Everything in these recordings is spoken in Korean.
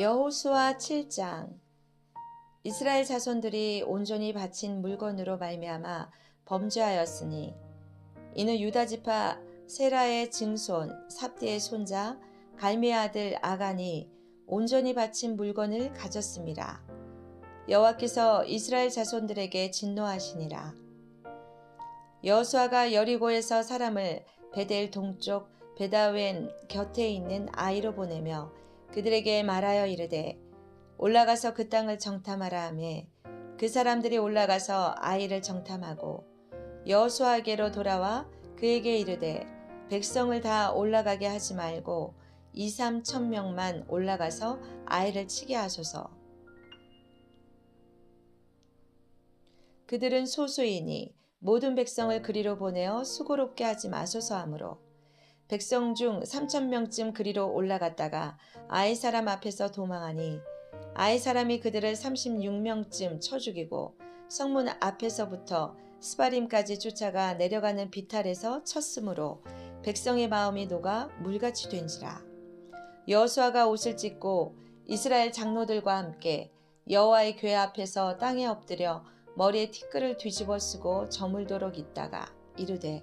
여호수아 7장 이스라엘 자손들이 온전히 바친 물건으로 말미암아 범죄하였으니 이는 유다 지파 세라의 증손 삽디의 손자 갈미의 아들 아간이 온전히 바친 물건을 가졌습니다. 여호와께서 이스라엘 자손들에게 진노하시니라. 여호수아가 여리고에서 사람을 베델 동쪽 베다웬 곁에 있는 아이로 보내며 그들에게 말하여 이르되 올라가서 그 땅을 정탐하라 하매 그 사람들이 올라가서 아이를 정탐하고 여호수아에게로 돌아와 그에게 이르되 백성을 다 올라가게 하지 말고 2, 3천 명만 올라가서 아이를 치게 하소서. 그들은 소수이니 모든 백성을 그리로 보내어 수고롭게 하지 마소서 하므로 백성 중 3천 명쯤 그리로 올라갔다가 아이 사람 앞에서 도망하니 아이 사람이 그들을 36명쯤 쳐 죽이고 성문 앞에서부터 스바림까지 쫓아가 내려가는 비탈에서 쳤으므로 백성의 마음이 녹아 물같이 된지라. 여호수아가 옷을 찢고 이스라엘 장로들과 함께 여호와의 교회 앞에서 땅에 엎드려 머리에 티끌을 뒤집어 쓰고 저물도록 있다가 이르되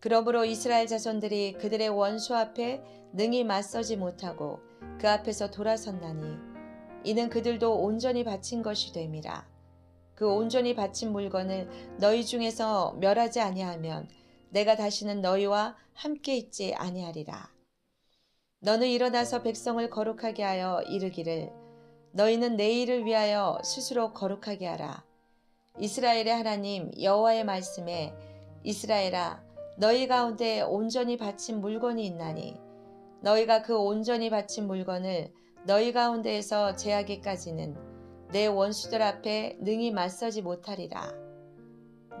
그러므로 이스라엘 자손들이 그들의 원수 앞에 능히 맞서지 못하고 그 앞에서 돌아섰나니 이는 그들도 온전히 바친 것이 됨이라. 그 온전히 바친 물건을 너희 중에서 멸하지 아니하면 내가 다시는 너희와 함께 있지 아니하리라. 너는 일어나서 백성을 거룩하게 하여 이르기를 너희는 내일을 위하여 스스로 거룩하게 하라. 이스라엘의 하나님 여호와의 말씀에 이스라엘아 너희 가운데 온전히 바친 물건이 있나니 너희가 그 온전히 바친 물건을 너희 가운데에서 제하기까지는 내 원수들 앞에 능히 맞서지 못하리라.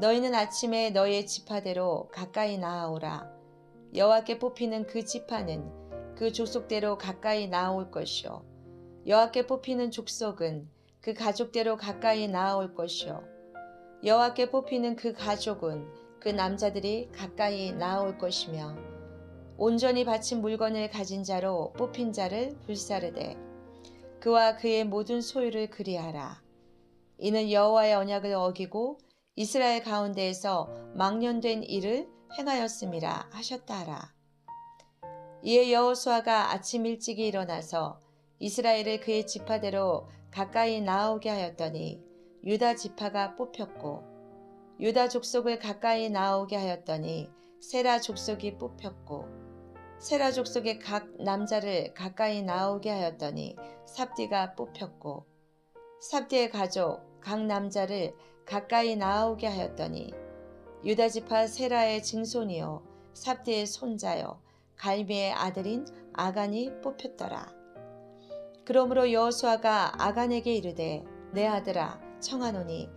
너희는 아침에 너희의 지파대로 가까이 나아오라. 여호와께 뽑히는 그 지파는 그 족속대로 가까이 나아올 것이요. 여호와께 뽑히는 족속은 그 가족대로 가까이 나아올 것이요. 여호와께 뽑히는 그 가족은 그 남자들이 가까이 나올 것이며 온전히 바친 물건을 가진 자로 뽑힌 자를 불사르되 그와 그의 모든 소유를 그리하라. 이는 여호와의 언약을 어기고 이스라엘 가운데에서 망년된 일을 행하였음이라 하셨다 하라. 이에 여호수아가 아침 일찍이 일어나서 이스라엘을 그의 지파대로 가까이 나오게 하였더니 유다 지파가 뽑혔고 유다 족속을 가까이 나오게 하였더니 세라 족속이 뽑혔고 세라 족속의 각 남자를 가까이 나오게 하였더니 삽디가 뽑혔고 삽디의 가족 각 남자를 가까이 나오게 하였더니 유다 지파 세라의 증손이요 삽디의 손자요 갈미의 아들인 아간이 뽑혔더라. 그러므로 여호수아가 아간에게 이르되 내 아들아 청하노니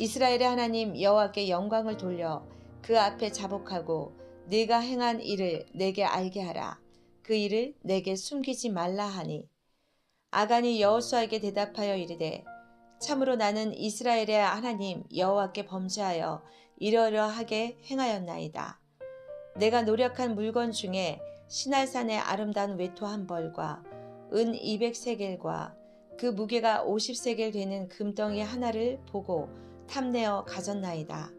이스라엘의 하나님 여호와께 영광을 돌려 그 앞에 자복하고 네가 행한 일을 내게 알게 하라. 그 일을 내게 숨기지 말라 하니 아간이 여호수아에게 대답하여 이르되 참으로 나는 이스라엘의 하나님 여호와께 범죄하여 이러려하게 행하였나이다. 내가 노력한 물건 중에 신할산의 아름다운 외토 한 벌과 은 200세겔과 그 무게가 50세겔 되는 금덩이 하나를 보고 탐내어 가졌나이다.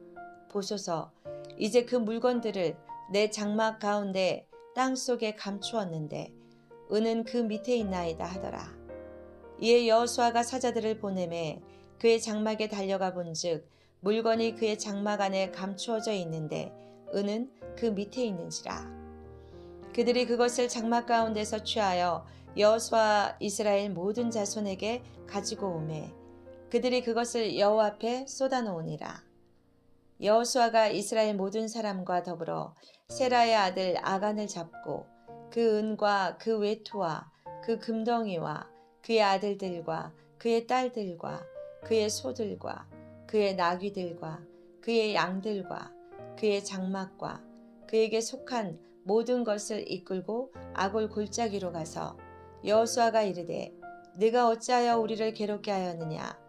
보소서, 이제 그 물건들을 내 장막 가운데 땅 속에 감추었는데 은은 그 밑에 있나이다 하더라. 이에 여호수아가 사자들을 보내매 그의 장막에 달려가 본즉 물건이 그의 장막 안에 감추어져 있는데 은은 그 밑에 있는지라 그들이 그것을 장막 가운데서 취하여 여호수아 이스라엘 모든 자손에게 가지고 오매 그들이 그것을 여호와 앞에 쏟아놓으니라. 여호수아가 이스라엘 모든 사람과 더불어 세라의 아들 아간을 잡고 그 은과 그 외투와 그 금덩이와 그의 아들들과 그의 딸들과 그의 소들과 그의 나귀들과 그의 양들과 그의 장막과 그에게 속한 모든 것을 이끌고 아골 골짜기로 가서 여호수아가 이르되 네가 어찌하여 우리를 괴롭게 하였느냐